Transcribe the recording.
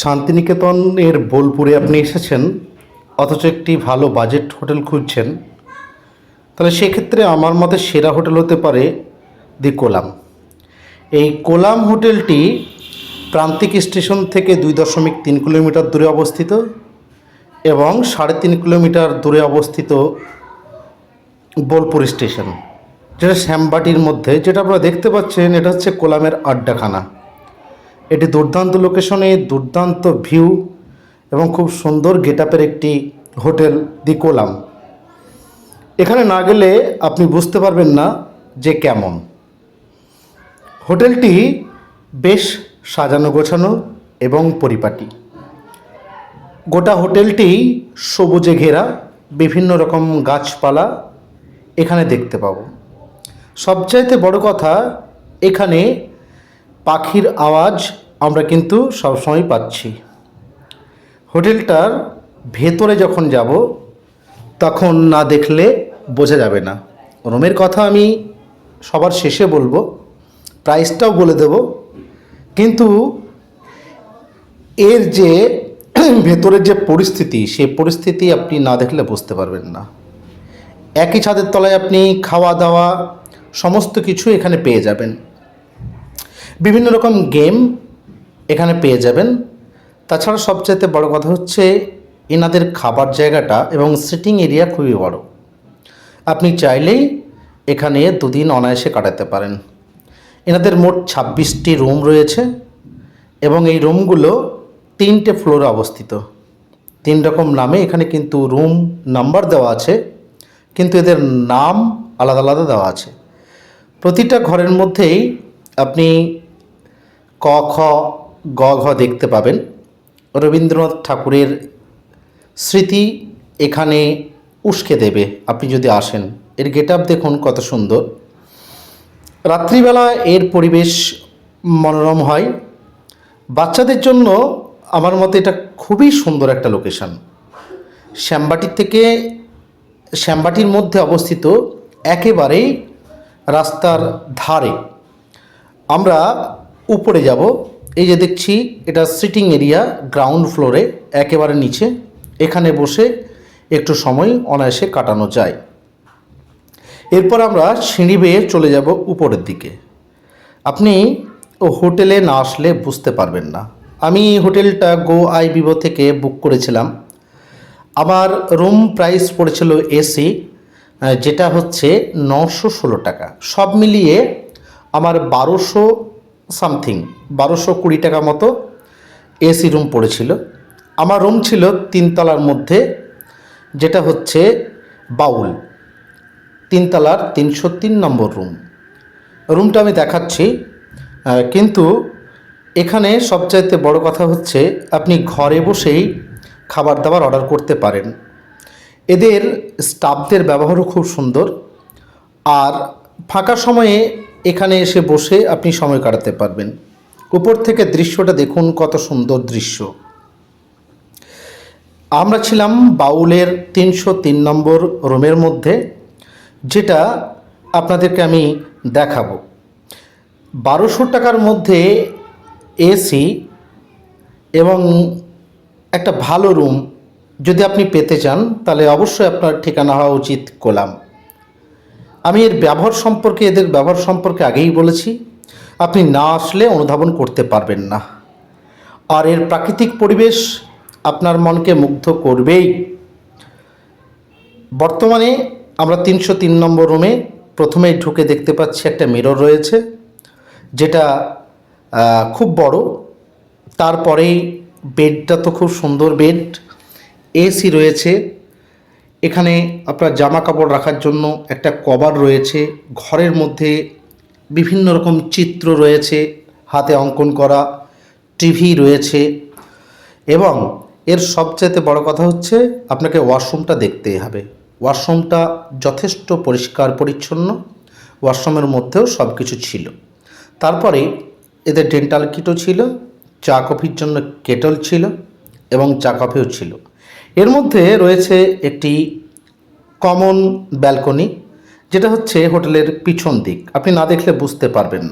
শান্তিনিকেতনের বোলপুরে আপনি এসেছেন, অথচ একটি ভালো বাজেট হোটেল খুঁজছেন। তাহলে সেক্ষেত্রে আমার মতে সেরা হোটেল হতে পারে দি কোলাম। এই কোলাম হোটেলটি প্রান্তিক স্টেশন থেকে দুই দশমিক তিন কিলোমিটার দূরে অবস্থিত এবং সাড়ে তিন কিলোমিটার দূরে অবস্থিত বোলপুর স্টেশন, যেটা শ্যামবাটির মধ্যে। যেটা আপনারা দেখতে পাচ্ছেন, এটা হচ্ছে কোলামের আড্ডাখানা। এটি দুর্দান্ত লোকেশনে দুর্দান্ত ভিউ এবং খুব সুন্দর গেটআপের একটি হোটেল দি কোলাম। এখানে না গেলে আপনি বুঝতে পারবেন না যে কেমন। হোটেলটি বেশ সাজানো গোছানো এবং পরিপাটি। গোটা হোটেলটি সবুজে ঘেরা, বিভিন্ন রকম গাছপালা এখানে দেখতে পাবো। সবচাইতে বড় কথা, এখানে পাখির আওয়াজ আমরা কিন্তু সবসময় পাচ্ছি। হোটেলটার ভেতরে যখন যাব, তখন না দেখলে বোঝা যাবে না। রুমের কথা আমি সবার শেষে বলব, প্রাইসটাও বলে দেব। কিন্তু এর যে ভেতরের যে পরিস্থিতি সেই পরিস্থিতি আপনি না দেখলে বুঝতে পারবেন না। একই ছাদের তলায় আপনি খাওয়া দাওয়া, সমস্ত কিছু এখানে পেয়ে যাবেন। বিভিন্ন রকম গেম এখানে পেয়ে যাবেন। তাছাড়া সবচাইতে বড় কথা হচ্ছে এনাদের খাবার জায়গাটা এবং সিটিং এরিয়া খুবই বড়। আপনি চাইলেই এখানে দুদিন অনায়াসে কাটাতে পারেন। এনাদের মোট ছাব্বিশটি রুম রয়েছে এবং এই রুমগুলো তিনটে ফ্লোরে অবস্থিত। তিন রকম নামে এখানে কিন্তু রুম নাম্বার দেওয়া আছে, কিন্তু এদের নাম আলাদা আলাদা দেওয়া আছে। প্রতিটা ঘরের মধ্যেই আপনি ক, খ গ ঘ দেখতে পাবেন। রবীন্দ্রনাথ ঠাকুরের স্মৃতি এখানে উস্কে দেবে, আপনি যদি আসেন। এর গেট আপ দেখুন কত সুন্দর। রাত্রিবেলা এর পরিবেশ মনোরম হয়। বাচ্চাদের জন্য আমার মতে এটা খুবই সুন্দর একটা লোকেশন শ্যামবাটির থেকে, শ্যামবাটির মধ্যে অবস্থিত একেবারেই রাস্তার ধারে। আমরা উপরে যাব। এই যে দেখছি, এটা সিটিং এরিয়া গ্রাউন্ড ফ্লোরে একেবারে নিচে। এখানে বসে একটু সময় অনায়াসে কাটানো যায়। এরপর আমরা সিঁড়ি বেয়ে চলে যাব উপরের দিকে। আপনি হোটেলে না আসলে বুঝতে পারবেন না। আমি হোটেলটা গো আই বিভো থেকে বুক করেছিলাম। আমার রুম প্রাইস পড়েছিল এসি যেটা হচ্ছে নশো ষোলো টাকা। সব মিলিয়ে আমার বারোশো সামথিং, বারোশো কুড়ি টাকা মতো এসি রুম পড়েছিল। আমার রুম ছিল তিনতলার মধ্যে, যেটা হচ্ছে বাউল। তিনতলার তিনশো তিন নম্বর রুম। রুমটা আমি দেখাচ্ছি কিন্তু এখানে সবচাইতে বড় কথা হচ্ছে, আপনি ঘরে বসেই খাবার দাবার অর্ডার করতে পারেন। এদের স্টাফদের ব্যবহারও খুব সুন্দর। আর ফাঁকা সময়ে এখানে এসে বসে আপনি সময় কাটাতে পারবেন। উপর থেকে দৃশ্যটা দেখুন, কত সুন্দর দৃশ্য। আমরা ছিলাম বাউলের তিনশো তিন নম্বর রুমের মধ্যে, যেটা আপনাদেরকে আমি দেখাবো। বারোশো টাকার মধ্যে এসি এবং একটা ভালো রুম যদি আপনি পেতে চান, তাহলে অবশ্যই আপনার ঠিকানা হওয়া উচিত কোলাম আমি এর ব্যবহার সম্পর্কে, এদের ব্যবহার সম্পর্কে আগেই বলেছি, আপনি না আসলে অনুধাবন করতে পারবেন না। আর এর প্রাকৃতিক পরিবেশ আপনার মনকে মুগ্ধ করবেই। বর্তমানে আমরা তিনশো তিন নম্বর রুমে প্রথমেই ঢুকে দেখতে পাচ্ছি একটা মিরর রয়েছে, যেটা খুব বড়। তারপরেই বেডটা তো খুব সুন্দর বেড। এসি রয়েছে। এখানে আপনার জামা কাপড় রাখার জন্য একটা কভার রয়েছে। ঘরের মধ্যে বিভিন্ন রকম চিত্র রয়েছে। হাতে অঙ্কন করা টিভি রয়েছে এবং এর সবচাইতে বড় কথা হচ্ছে আপনাকে ওয়াশরুমটা দেখতেই হবে। ওয়াশরুমটা যথেষ্ট পরিষ্কার পরিচ্ছন্ন, ওয়াশরুমের মধ্যেও সব কিছু ছিল। তারপরে এদের ডেন্টাল কিটও ছিল, চা কফির জন্য কেটল ছিল এবং চা কফিও ছিল। এর মধ্যে রয়েছে একটি কমন ব্যালকনি যেটা হচ্ছে হোটেলের পিছন দিক। আপনি না দেখলে বুঝতে পারবেন না।